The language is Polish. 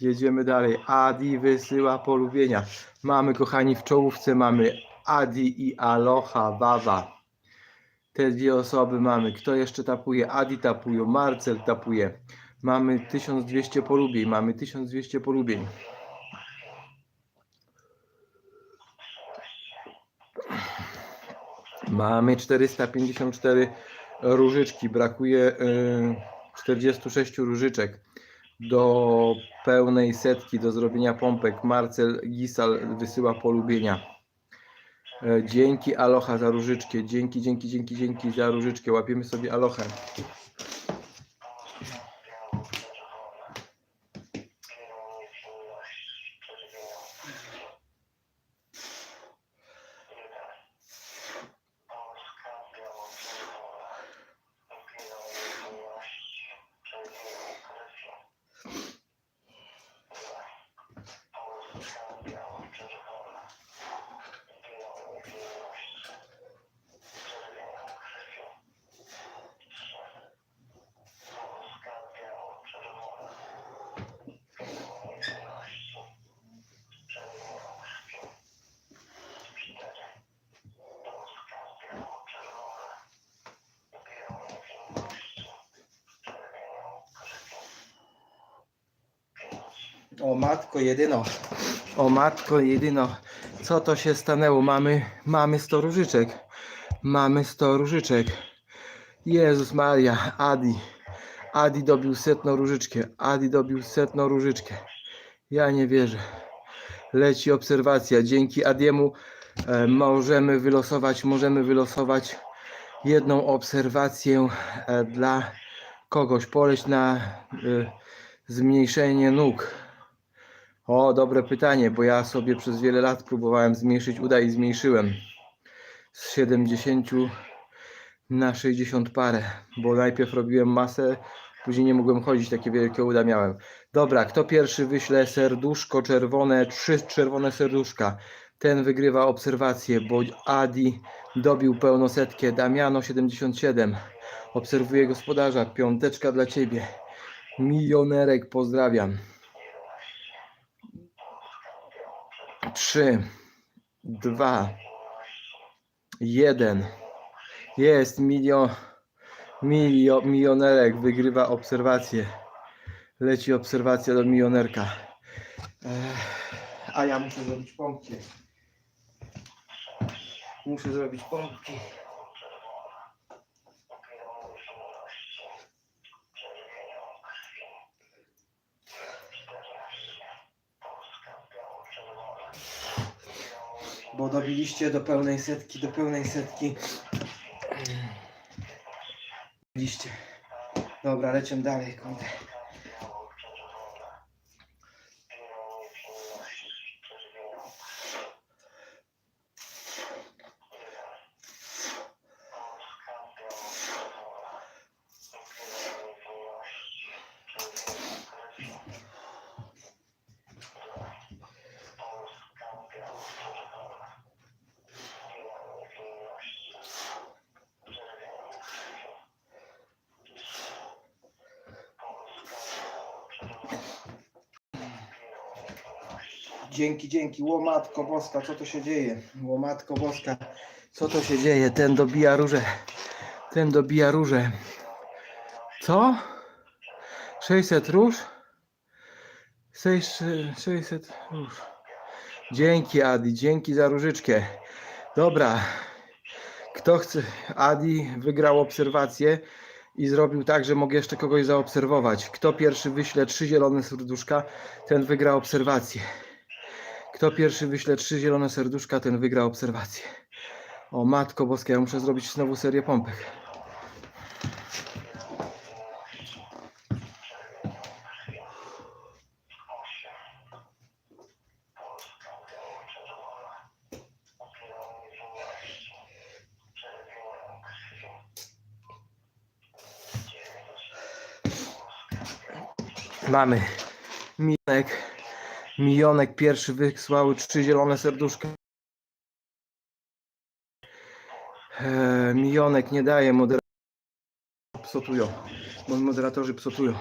Jedziemy dalej. Adi wysyła polubienia. Mamy, kochani, w czołówce mamy Adi i Aloha Wawa. Te dwie osoby mamy. Kto jeszcze tapuje? Adi tapuje, Marcel tapuje. Mamy 1200 polubień. Mamy 1200 polubień. Mamy 454 różyczki. Brakuje y, 46 różyczek do pełnej setki, do zrobienia pompek. Marcel Gisal wysyła polubienia. E, Dzięki Aloha za różyczkę. Dzięki, dzięki, dzięki, dzięki za różyczkę. Łapiemy sobie Alochę. O matko jedyno. O matko jedyno. Co to się stanęło? Mamy, mamy 100 różyczek. Mamy 100 różyczek. Jezus Maria, Adi. Adi dobił setną różyczkę. Adi dobił setną różyczkę. Ja nie wierzę. Leci obserwacja. Dzięki Adiemu e, możemy wylosować, możemy wylosować jedną obserwację e, dla kogoś. Poleć na e, zmniejszenie nóg. O, dobre pytanie, bo ja sobie przez wiele lat próbowałem zmniejszyć uda i zmniejszyłem z 70 na 60 parę, bo najpierw robiłem masę, później nie mogłem chodzić, takie wielkie uda miałem. Dobra, kto pierwszy wyśle serduszko czerwone, trzy czerwone serduszka, ten wygrywa obserwację, bo Adi dobił pełną setkę, Damiano 77, obserwuję gospodarza, piąteczka dla Ciebie, milionerek, pozdrawiam. Trzy, dwa, jeden. Jest milion, milio, milionerek wygrywa obserwację. Leci obserwacja do milionerka. A ja muszę zrobić pompki. Muszę zrobić pompki. Bo dobiliście do pełnej setki, do pełnej setki. Dobiliście. Dobra, lecimy dalej, kurde. Dzięki, dzięki. Łomatko boska, co to się dzieje? Łomatko boska, co to się dzieje? Ten dobija róże. Ten dobija róże. Co? 600 róż? 600 600 róż. Dzięki Adi, dzięki za różyczkę. Dobra. Kto chce? Adi wygrał obserwację i zrobił tak, że mogę jeszcze kogoś zaobserwować. Kto pierwszy wyśle trzy zielone serduszka, ten wygra obserwację. Kto pierwszy wyśle trzy zielone serduszka, ten wygra obserwację. O matko boska, ja muszę zrobić znowu serię pompek. Mamy milionek. Milionek pierwszy wysłał trzy zielone serduszka. Eee, milionek nie daje moderatorzy psotują. Bo moderatorzy psotują.